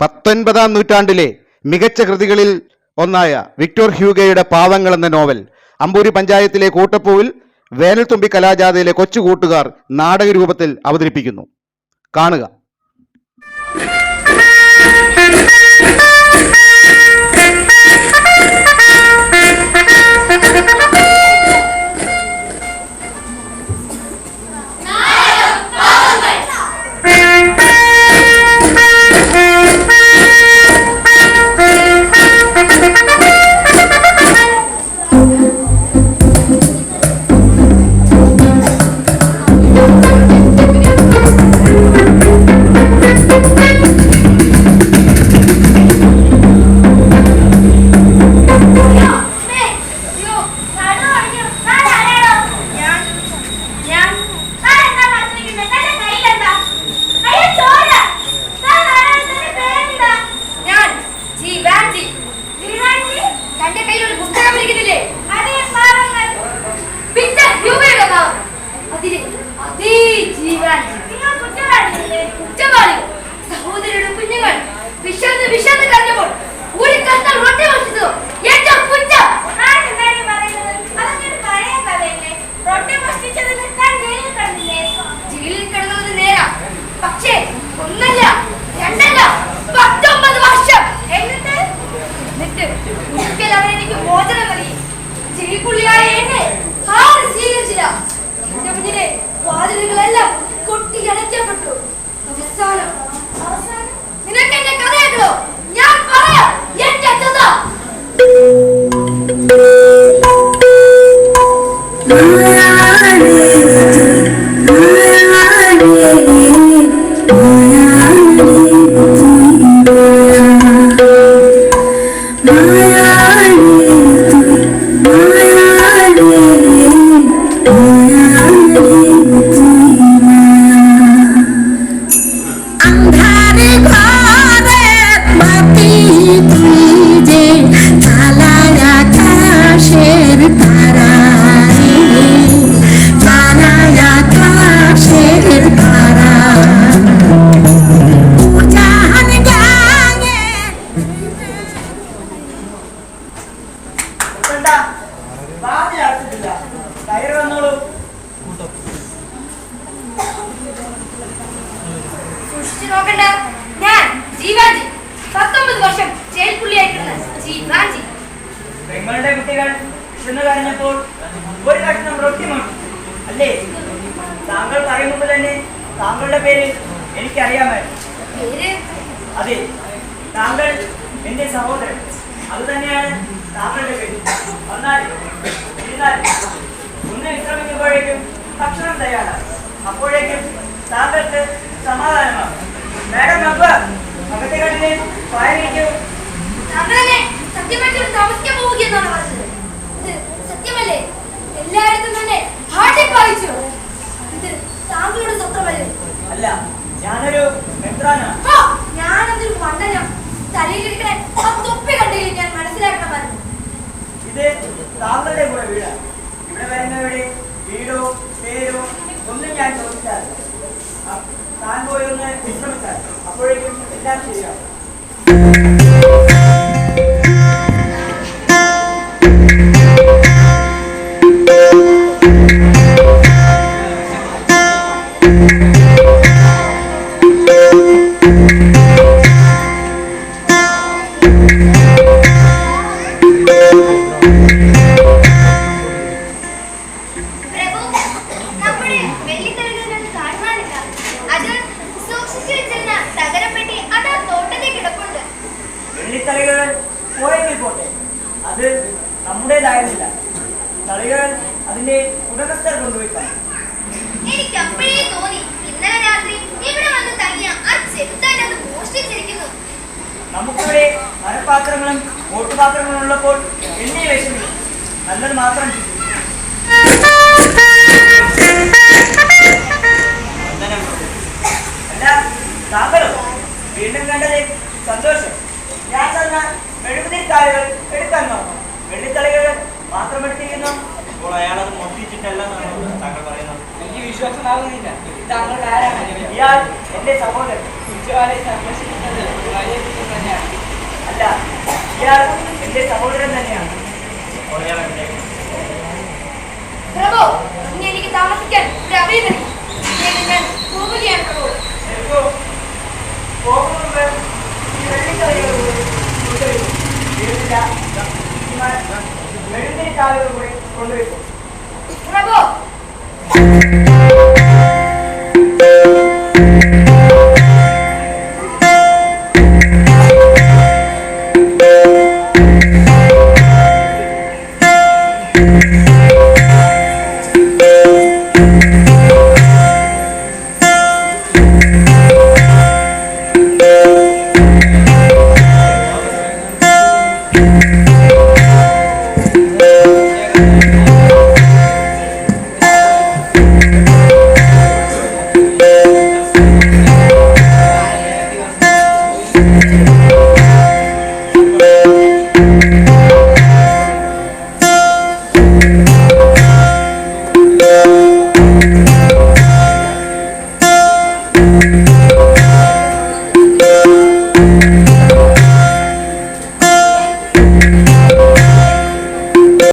പത്തൊൻപതാം നൂറ്റാണ്ടിലെ മികച്ച കൃതികളിൽ ഒന്നായ വിക്ടോർ ഹ്യൂഗയുടെ പാവങ്ങൾ എന്ന നോവൽ അമ്പൂരി പഞ്ചായത്തിലെ കൂട്ടപ്പൂവിൽ വേനൽത്തുമ്പി കലാജാഥയിലെ കൊച്ചു കൂട്ടുകാർ നാടക രൂപത്തിൽ അവതരിപ്പിക്കുന്നു. കാണുക. കുറ്റവാളികൾ സഹോദരിയുടെ കുഞ്ഞുങ്ങൾ. വിശന്ന് വിശന്ന് കരഞ്ഞപ്പോൾ ഒരു കത്തൽ റൊട്ടി വച്ചതോ ഏറ്റവും കുറ്റം ജയിലിൽ കിടന്നത് നേരാ. പക്ഷേ ഒന്നല്ല രണ്ടല്ല പത്തൊമ്പത് വർഷം. എന്നിട്ട്? എന്നിട്ട് ഒരിക്കൽ അവൻ എനിക്ക് മോചനം നൽകി. ജയിൽപ്പുള്ളിയായ എന്നെ ആരും സ്വീകരിച്ചില്ല? എന്റെ മുന്നിലെ വാതിലുകളെല്ലാം കൊട്ടിയടയ്ക്കപ്പെട്ടു അവസാനം അവസാനം നിനക്ക് എന്റെ ഉത്കണ്ഠ, വാതിൽ അടച്ചിട്ടില്ല. കയറി വന്നോളൂ. സൂക്ഷിച്ചു നോക്കണ്ട. ഞാൻ ജീവാജി. പത്തൊമ്പത് വർഷം ജയിൽ പുള്ളിയായിട്ടുള്ള ജീവാജി. പെങ്ങളുടെ കുട്ടികൾ വിശന്നു കരഞ്ഞപ്പോൾ ഒരു കഷ്ണം റൊട്ടി മണി അല്ലേ? താങ്കൾ പറയുമ്പോൾ തന്നെ താങ്കളുടെ പേര്? എനിക്കറിയാമായിരുന്നു അതെ താങ്കൾ എന്റെ സഹോദരൻ. അത് തന്നെയാണ് താങ്കളുടെ പേര് വന്നാൽ ഇരുന്നാൽ ഒന്ന് വിശ്രമിക്കുമ്പോഴേക്കും ഭക്ഷണം തയ്യാറാണ് അപ്പോഴേക്കും താങ്കൾക്ക് സമാധാനമാണ് മാഡം അബ്ബ അകത്തെ കണ്ടിനെ വായനയ്ക്കൂ സത്യമായിട്ട് താമസിക്കാൻ പോവുകയെന്നാണ് പറഞ്ഞത്? ഇത് സത്യമല്ലേ? എല്ലായിടത്തും തന്നെ ആട്ടിപ്പായിച്ചു ഇത് താങ്കളുടെ സ്വപ്നമല്ലേ? അല്ല ഞാനൊരു മെത്രാനാണ്. ഹാ, ഞാനെന്തൊരു മണ്ടനം തലയിലിരിക്കണ ആ തൊപ്പി കണ്ടെങ്കിൽ ഞാൻ മനസ്സിലാക്കണമായിരുന്നു ഇത് താങ്കളുടെ കൂടെ വീടാണ് ഇവിടെ വരുന്നവരുടെ വീടോ പേരോ ഒന്നും ഞാൻ ചോദിച്ചാറില്ല അ- താൻ പോയി ഒന്ന് വിശ്രമിച്ചാൽ അപ്പോഴേക്കും നമ്മുടേതായിരുന്നില്ല തളികൾ അതിന്റെ ഉടമസ്ഥർ കൊണ്ടുപോയിട്ടാണ് എനിക്ക് അപ്പോഴേ തോന്നി ഇന്നലെ രാത്രി ഇവിടെ വന്ന് തങ്ങിയ ആ ചെറുത്താൻ അത് മോഷ്ടിച്ചിരിക്കുന്നു. നമുക്കിവിടെ മരപാത്രങ്ങളും ഓട്ടുപാത്രങ്ങളും ഉള്ളപ്പോൾ എന്നെ വിഷമിക്കും. നല്ലത് മാത്രം അല്ല താങ്കളോ? വീണ്ടും കണ്ടത് സന്തോഷം. ഞാൻ തന്ന മെഴുകുതിരി വെള്ളിത്തളികൾ അപ്പോൾ താങ്കൾ പറയുന്നത്. എനിക്ക് വിശ്വാസമാകുന്നില്ല താങ്കൾ ആരാണ്? ഇയാൾ എന്റെ സഹോദരൻ. കുറ്റവാളിയെ സംരക്ഷിക്കുന്നത് അല്ല ഇയാൾ എന്റെ സഹോദരൻ തന്നെയാണ്. പ്രഭു ഇനി എനിക്ക് താമസിക്കാൻ മെഴുതിരി കാലുകൾ